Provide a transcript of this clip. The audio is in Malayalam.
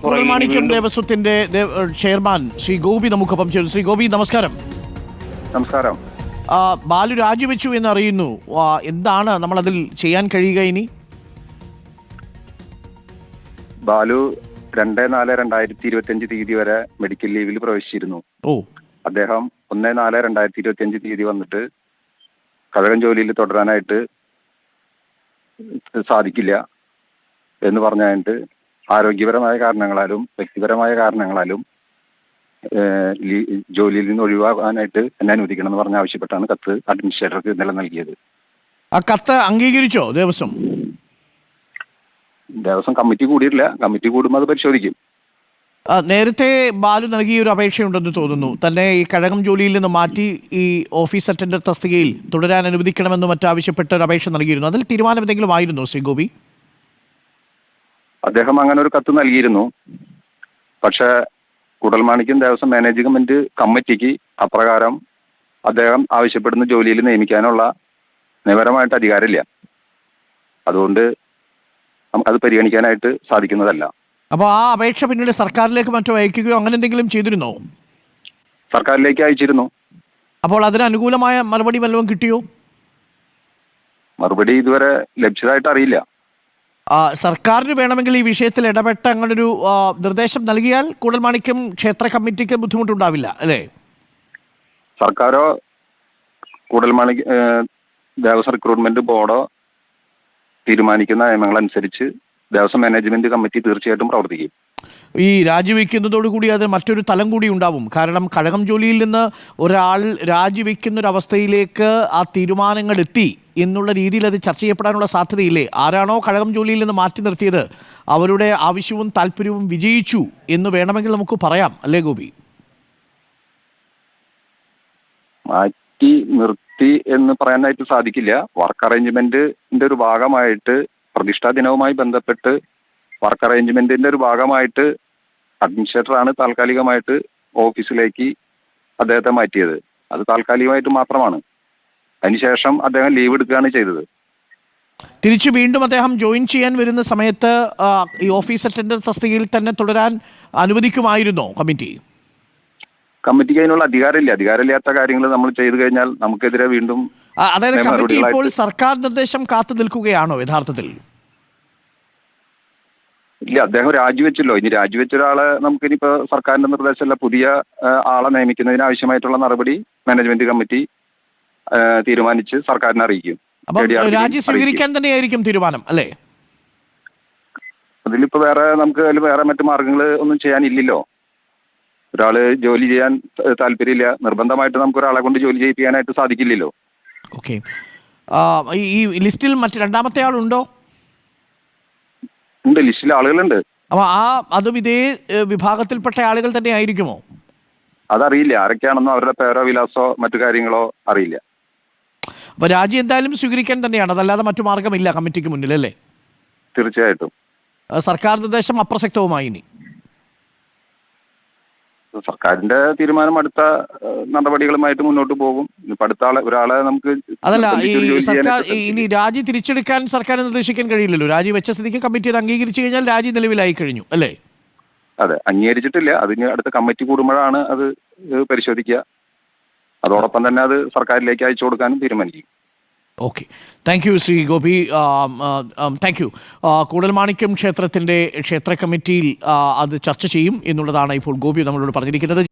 കുടൽമാണിക്യം ദേവസ്വത്തിന്റെ ചെയർമാൻ ശ്രീ ഗോപി നമുക്കൊപ്പം ചേരുന്നു ശ്രീ ഗോപി നമസ്കാരം. നമസ്കാരം. ബാലു രാജിവെച്ചു എന്ന് അറിയുന്നു. എന്താണ് നമ്മൾ അതിൽ ചെയ്യാൻ കഴിയുക ഇനി? ബാലു രണ്ട് നാല് രണ്ടായിരത്തി ഇരുപത്തി അഞ്ച് തീയതി വരെ മെഡിക്കൽ ലീവിൽ പ്രവേശിച്ചിരുന്നു. ഓ. അദ്ദേഹം ഒന്ന് നാല് രണ്ടായിരത്തി ഇരുപത്തി അഞ്ച് തീയതി വന്നിട്ട് കഴകം ജോലിയിൽ തുടരാനായിട്ട് സാധിക്കില്ല എന്ന് പറഞ്ഞായിട്ട് ആരോഗ്യപരമായ കാരണങ്ങളാലും വ്യക്തിപരമായ കാരണങ്ങളാലും ജോലിയിൽ നിന്ന് ഒഴിവാകാനായിട്ട് എന്നെ അനുവദിക്കണം എന്ന് പറഞ്ഞ് ആവശ്യപ്പെട്ടാണ് കത്ത് അഡ്മിനിസ്ട്രേറ്റർക്ക് ഇന്നലെ നൽകിയത്. ആ കത്ത് അംഗീകരിച്ചോ ദേവസ്വം? ദേവസ്വം കമ്മിറ്റി കൂടിയിട്ടില്ല. കമ്മിറ്റി കൂടുമ്പോൾ അത് പരിശോധിക്കും. നേരത്തെ ബാലു നൽകിയ ഒരു അപേക്ഷയുണ്ടെന്ന് തോന്നുന്നു. തന്നെ ഈ കഴകം ജോലിയിൽ നിന്ന് മാറ്റി ഈ ഓഫീസ് അറ്റൻഡർ തസ്തികയിൽ തുടരാൻ അനുവദിക്കണമെന്ന് മറ്റാവശ്യപ്പെട്ട ഒരു അപേക്ഷ നൽകിയിരുന്നു. അതിൽ തീരുമാനം എന്തെങ്കിലും ആയിരുന്നു ശ്രീ ഗോപി? അദ്ദേഹം അങ്ങനെ ഒരു കത്ത് നൽകിയിരുന്നു. പക്ഷെ കുടൽമാണിക്യം ദേവസ്വം മാനേജ്മെന്റ് കമ്മിറ്റിക്ക് അപ്രകാരം അദ്ദേഹം ആവശ്യപ്പെടുന്ന ജോലിയിൽ നിയമിക്കാനുള്ള നിയമപരമായിട്ട് അധികാരമില്ല. അതുകൊണ്ട് അത് പരിഗണിക്കാനായിട്ട് സാധിക്കുന്നതല്ല. അപ്പോൾ ആ അപേക്ഷ പിന്നീട് സർക്കാരിലേക്ക് മറ്റോ അയക്കുകയോ അങ്ങനെ എന്തെങ്കിലും ചെയ്തിരുന്നോ? സർക്കാരിലേക്ക് അയച്ചിരുന്നു. അപ്പോൾ അതിന് അനുകൂലമായ മറുപടി വല്ലതും കിട്ടിയോ? മറുപടി ഇതുവരെ ലഭിച്ചതായിട്ട് അറിയില്ല. സർക്കാരിന് വേണമെങ്കിൽ ഈ വിഷയത്തിൽ ഇടപെട്ട് അങ്ങനൊരു നിർദ്ദേശം നൽകിയാൽ കൂടൽമാണിക്കും ക്ഷേത്ര കമ്മിറ്റിക്ക് ബുദ്ധിമുട്ടുണ്ടാവില്ല അല്ലേ? സർക്കാരോ കൂടൽമാണി ദേവസ്വം റിക്രൂട്ട്മെന്റ് ബോർഡോ തീരുമാനിക്കുന്ന നിയമങ്ങളനുസരിച്ച് ദേവസ്വം മാനേജ്മെന്റ് കമ്മിറ്റി തീർച്ചയായിട്ടും പ്രവർത്തിക്കും. ഈ രാജിവെക്കുന്നതോടുകൂടി അത് മറ്റൊരു തലം കൂടി ഉണ്ടാവും. കാരണം കഴകം ജോലിയിൽ നിന്ന് ഒരാൾ രാജിവെക്കുന്ന ഒരു അവസ്ഥയിലേക്ക് ആ തീരുമാനങ്ങൾ എത്തി. എന്നുള്ള രീതിയിൽ അത് ചർച്ച ചെയ്യപ്പെടാനുള്ള സാധ്യതയില്ലേ? ആരാണോ കഴകം ജോലിയിൽ നിന്ന് മാറ്റി നിർത്തിയത് അവരുടെ ആവശ്യവും താല്പര്യവും വിജയിച്ചു എന്ന് വേണമെങ്കിൽ നമുക്ക് പറയാം അല്ലേ ഗോപി? മാറ്റി നിർത്തി എന്ന് പറയാനായിട്ട് സാധിക്കില്ല. വർക്ക് അറേഞ്ച്മെന്റിന്റെ ഒരു ഭാഗമായിട്ട് പ്രതിഷ്ഠാ ദിനവുമായി ബന്ധപ്പെട്ട് വർക്ക് അറേഞ്ച്മെന്റിന്റെ ഒരു ഭാഗമായിട്ട് അഡ്മിനിസ്ട്രേറ്റർ ആണ് താൽക്കാലികമായിട്ട് ഓഫീസിലേക്ക് അദ്ദേഹത്തെ മാറ്റിയത്. അത് താൽക്കാലികമായിട്ട് മാത്രമാണ്. അതിനുശേഷം അദ്ദേഹം ലീവ് എടുക്കുകയാണ് ചെയ്തത്. തിരിച്ചു വീണ്ടും അദ്ദേഹം ജോയിൻ ചെയ്യാൻ വരുന്ന സമയത്ത് ഈ ഓഫീസ് അറ്റൻഡൻസ് തസ്തികയിൽ തന്നെ തുടരാൻ അനുവദിക്കുമായിരുന്നോ കമ്മിറ്റി കമ്മിറ്റിക്ക് അതിനുള്ള അധികാരമില്ല. അധികാരമില്ലാത്ത കാര്യങ്ങൾ നമ്മൾ ചെയ്തു കഴിഞ്ഞാൽ നമുക്കെതിരെ വീണ്ടും അതായത് കമ്മിറ്റി ഇപ്പോൾ സർക്കാർ നിർദ്ദേശം കാത്തു നിൽക്കുകയാണോ യഥാർത്ഥത്തിൽ? ഇല്ല അദ്ദേഹം രാജിവെച്ചല്ലോ. ഇനി രാജിവെച്ച ഒരാളെ നമുക്ക് ഇനിയിപ്പോ സർക്കാരിന്റെ നിർദ്ദേശമല്ല പുതിയ ആളെ നിയമിക്കുന്നതിന് ആവശ്യമായിട്ടുള്ള നടപടി മാനേജ്മെന്റ് കമ്മിറ്റി തീരുമാനിച്ച് സർക്കാരിനെ അറിയിക്കും. രാജി. സ്വീകരിക്കാൻ തന്നെയായിരിക്കും തീരുമാനം അല്ലേ? അതിലിപ്പോ വേറെ നമുക്ക് അതിൽ വേറെ മറ്റു മാർഗങ്ങൾ ഒന്നും ചെയ്യാനില്ലല്ലോ. ഒരാൾ ജോലി ചെയ്യാൻ താല്പര്യമില്ല. നിർബന്ധമായിട്ട് നമുക്ക് ഒരാളെ കൊണ്ട് ജോലി ചെയ്യിപ്പിക്കാനായിട്ട് സാധിക്കില്ലല്ലോ. ഓക്കെ. ഈ ലിസ്റ്റിൽ മറ്റു രണ്ടാമത്തെ ആളുണ്ടോ? ഉണ്ട് ലിസ്റ്റിൽ ആളുകളുണ്ട്. അപ്പൊ ആ അതും ഇതേ വിഭാഗത്തിൽപ്പെട്ട ആളുകൾ തന്നെ ആയിരിക്കുമോ? അതറിയില്ല. ആരൊക്കെയാണെന്നോ അവരുടെ പേരോ വിലാസോ മറ്റു കാര്യങ്ങളോ അറിയില്ല. അപ്പോൾ രാജി എന്തായാലും സ്വീകരിക്കാൻ തന്നെയാണ്. അതല്ലാതെ മറ്റു മാർഗമില്ല കമ്മിറ്റിക്ക് മുന്നിൽ അല്ലേ? തീർച്ചയായിട്ടും. സർക്കാർ നിർദ്ദേശം അപ്രസക്തവുമായി ഇനി. സർക്കാരിന്റെ തീരുമാനം അടുത്ത നടപടികളുമായിട്ട് മുന്നോട്ട് പോകും. ഇനിയിപ്പോ അടുത്ത ആളെ ഒരാളെ നമുക്ക് അതല്ല ഈ സർക്കാർ ഇനി രാജി തിരിച്ചെടുക്കാൻ സർക്കാർ നിർദ്ദേശിക്കാൻ കഴിയില്ലല്ലോ. രാജി വെച്ച സ്ഥിതിക്ക് കമ്മിറ്റി അത് അംഗീകരിച്ചു കഴിഞ്ഞാൽ രാജി നിലവിലായി കഴിഞ്ഞു അല്ലേ? അതെ അംഗീകരിച്ചിട്ടില്ല. അതിന് അടുത്ത കമ്മിറ്റി കൂടുമ്പോഴാണ് അത് പരിശോധിക്കുക. അതോടൊപ്പം തന്നെ അത് സർക്കാരിലേക്ക് അയച്ചു കൊടുക്കാനും തീരുമാനിക്കും. Okay thank you Shri Gopi thank you Koodalmanikyam ക്ഷേത്രത്തിന്റെ ക്ഷേത്ര കമ്മിറ്റിയിൽ അത് ചർച്ച ചെയ്യും എന്നുള്ളതാണ് ഇപ്പോൾ ഗോപി നമ്മളോട് പറഞ്ഞിരിക്കുന്നത്.